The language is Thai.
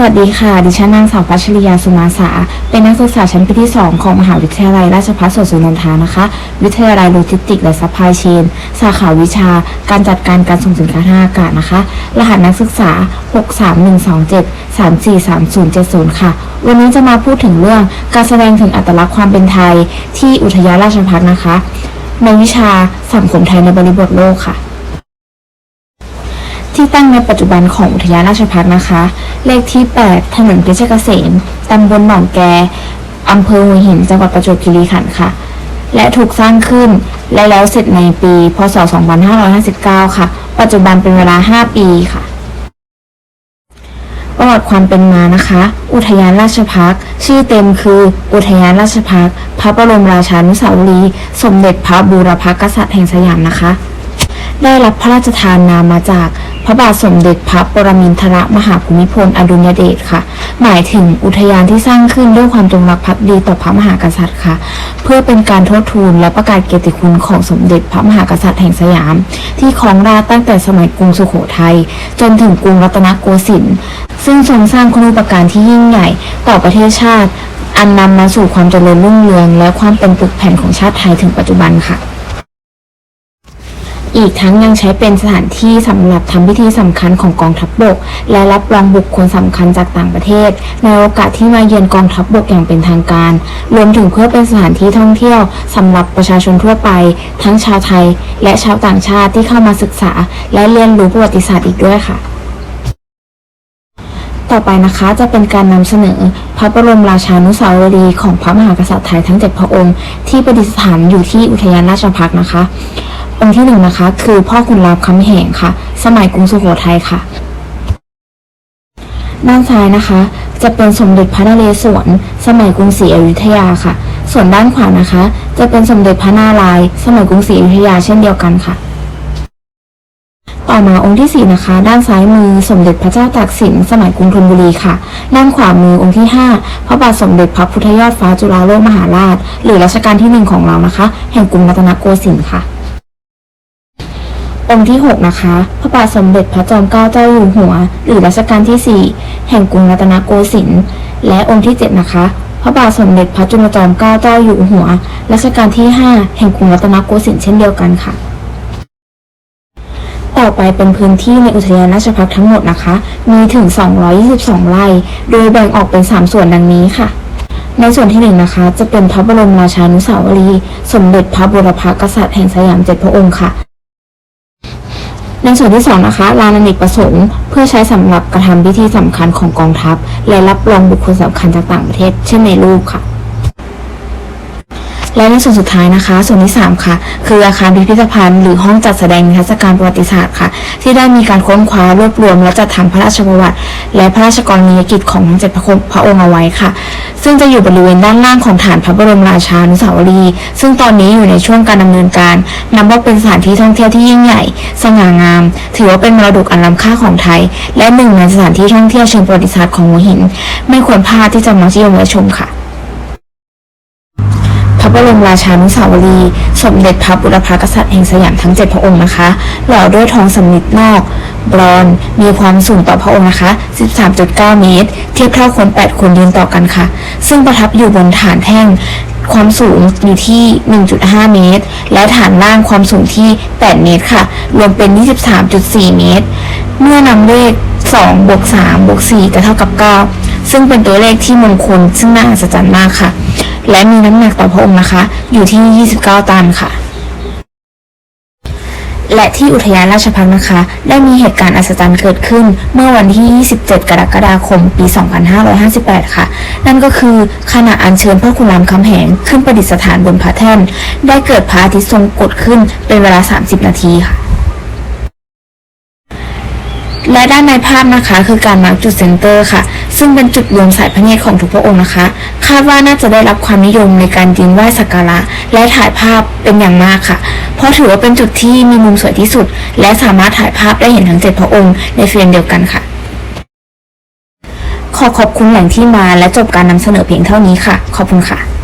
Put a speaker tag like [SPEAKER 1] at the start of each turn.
[SPEAKER 1] สวัสดีค่ะ ดิฉันนางสาวพัชริยาสุมาสา เป็นนักศึกษาชั้นปีที่ 2 ของมหาวิทยาลัยราชภัฏสวนสุนันทรนะคะ วิทยาลัยโลจิสติกและซัพพลายเชน สาขาวิชา การจัดการการส่งสินค้าทางอากาศนะคะ รหัสนักศึกษา 63127 343070 ค่ะ วันนี้จะมาพูดถึงเรื่องการแสดงถึงอัตลักษณ์ความเป็นไทย ที่อุทยานราชภัฏนะคะ ในวิชาสังคมไทยในบริบทโลกค่ะ ที่ตั้งในปัจจุบันของอุทยานราชพักนะคะ เลขที่ 8 ถนนเพชรเกษม ตำบลหนองแกอำเภอหัวหิน จังหวัดประจวบคีรีขันธ์ค่ะ และถูกสร้างขึ้นและแล้วเสร็จในปี พศ 2559 ค่ะ ปัจจุบันเป็นเวลา 5 ปีค่ะ ประวัติความเป็นมานะคะ อุทยานราชพักชื่อเต็มคือ อุทยานราชพักพระบรมราชานุสาวรีย์สมเด็จพระบูรพกษัตริย์แห่งสยามนะคะ ได้รับพระราชทานนามมาจากพระบาทสมเด็จพระปรมินทรมหาภูมิพลอดุลยเดชค่ะ หมายถึงอุทยานที่สร้างขึ้นด้วยความจงรักภักดีต่อพระมหากษัตริย์ค่ะ เพื่อเป็นการทดทูนและประกาศเกียรติคุณของสมเด็จพระมหากษัตริย์แห่งสยาม ที่ครองราชย์ตั้งแต่สมัยกรุงสุโขทัยจนถึงกรุงรัตนโกสินทร์ซึ่งทรงสร้างคุณูปการที่ยิ่งใหญ่ต่อประเทศชาติ อันนำมาสู่ความเจริญรุ่งเรือง และความเป็นปึกแผ่นของชาติไทยถึงปัจจุบันค่ะ อีกทั้งยังใช้เป็นสถานที่สำหรับทำพิธีสำคัญของกองทัพบบก และรับรองบุคคลสำคัญจากต่างประเทศ ในโอกาสที่มาเยือนกองทัพบบกอย่างเป็นทางการ รวมถึงเพื่อเป็นสถานที่ท่องเที่ยวสำหรับประชาชนทั่วไป ทั้งชาวไทย และชาวต่างชาติที่เข้ามาศึกษา และเรียนรู้ประวัติศาสตร์อีกด้วยค่ะต่อไปนะคะจะเป็นการนำเสนอพระบรมราชานุสาวรีย์ของพระมหากษัตริย์ไทยทั้งเจ็ดพระองค์ ที่ประดิษฐานอยู่ที่อุทยานราชพักนะคะ องค์ที่หนึ่งนะคะ คือพ่อขุนรามคำแหงค่ะ สมัยกรุงสุโขทัยค่ะ ด้านซ้ายนะคะ จะเป็นสมเด็จพระนเรศวรสมัยกรุงศรีอยุธยาค่ะ ส่วนด้านขวานะคะ จะเป็นสมเด็จพระนารายณ์สมัยกรุงศรีอยุธยาเช่นเดียวกันค่ะ ต่อมาองค์ที่4นะคะ ด้านซ้ายมือสมเด็จพระเจ้าตากสินสมัยกรุงธนบุรีค่ะ ด้านขวามือองค์ที่5พระบาทสมเด็จพระพุทธยอดฟ้าจุฬาโลกมหาราช หรือรัชกาลที่1ของเรานะคะ แห่งกรุงรัตนโกสินทร์ค่ะ องค์ที่ 6 นะคะ พระบาทสมเด็จพระจอมเกล้าเจ้าอยู่หัว หรือรัชกาลที่ 4 แห่งกรุงรัตนโกสินทร์ และองค์ที่ 7 นะคะ พระบาทสมเด็จพระจุลจอมเกล้าเจ้าอยู่หัว รัชกาลที่ 5 แห่งกรุงรัตนโกสินทร์เช่นเดียวกันค่ะ ต่อไปเป็นพื้นที่ในอุทยานราชพักทั้งหมดนะคะ มีถึง 222 ไร่ โดยแบ่งออกเป็น 3 ส่วนดังนี้ค่ะในส่วนที่หนึ่งนะคะ จะเป็นพระบรมราชานุสาวรีย์สมเด็จพระบุรพกษัตริย์แห่งสยามเจ็ดพระองค์ค่ะ ในส่วนที่สองนะคะลานอเนกประสงค์เพื่อใช้สำหรับกระทำพิธีสำคัญของกองทัพ และรับรองบุคคลสำคัญจากต่างประเทศ เช่นในรูปค่ะ และในส่วนสุดท้ายนะคะ ส่วนที่ 3 ค่ะ คืออาคารพิพิธภัณฑ์หรือห้องจัดแสดงนิทรรศการประวัติศาสตร์ค่ะ ที่ได้มีการค้นคว้ารวบรวม และจัดทำพระราชประวัติ และพระราชกรณียกิจของทั้งเจ็ดพระองค์พระองค์เอาไว้ค่ะ ซึ่งจะอยู่บริเวณด้านล่างของฐานพระบรมราชานุสาวรีย์ซึ่งตอนนี้อยู่ในช่วงการดำเนินการ นับว่าเป็นสถานที่ท่องเที่ยวที่ยิ่งใหญ่ สง่างาม ถือว่าเป็นมรดกอันล้ำค่าของไทย และหนึ่งในสถานที่ท่องเที่ยวเชิงประวัติศาสตร์ของหัวหิน ไม่ควรพลาดที่จะมาเที่ยวและชมค่ะ ระบรมราชานุสาวรีย์สมเด็จพระบุรพกษัตริย์แห่งสยามทั้ง 7 พระองค์นะคะ หล่อด้วยทองสำริดนอกบรอนมีความสูงต่อพระองค์นะคะ 13.9 เมตร เทียบเท่าคน 8 คนยืนต่อกันค่ะ ซึ่งประทับอยู่บนฐานแท่งความสูงอยู่ที่ 1.5 เมตร และฐานล่างความสูงที่ 8 เมตรค่ะ รวมเป็น 23.4 เมตร เมื่อนำเลข2บวก3บวก4จะเท่ากับ 9 ซึ่งเป็นตัวเลขที่มงคลซึ่งน่าอัศจรรย์มากค่ะ และมีน้ำหนักต่อพระองค์นะคะ อยู่ที่ 29 ตันค่ะ และที่อุทยานราชพักษ์นะคะ ได้มีเหตุการณ์อัศจรรย์เกิดขึ้นเมื่อวันที่ 27 กรกฎาคม ปี 2558 ค่ะ นั่นก็คือขณะอัญเชิญพระคุณรามคำแหงขึ้นประดิษฐานบนพระแท่น ได้เกิดพระอาทิตย์ทรงกฎขึ้นเป็นเวลา 30 นาทีค่ะและด้านในภาพนะคะคือการมาร์กจุดเซนเตอร์ค่ะ ซึ่งเป็นจุดรวมสายพระเนตรของทุกพระองค์นะคะ คาดว่าน่าจะได้รับความนิยมในการยืนไหว้สักการะ และถ่ายภาพเป็นอย่างมากค่ะ เพราะถือว่าเป็นจุดที่มีมุมสวยที่สุด และสามารถถ่ายภาพได้เห็นทั้งเจ็ดพระองค์ในเฟรมเดียวกันค่ะ ขอขอบคุณแหล่งที่มาและจบการนำเสนอเพียงเท่านี้ค่ะ ขอบคุณค่ะ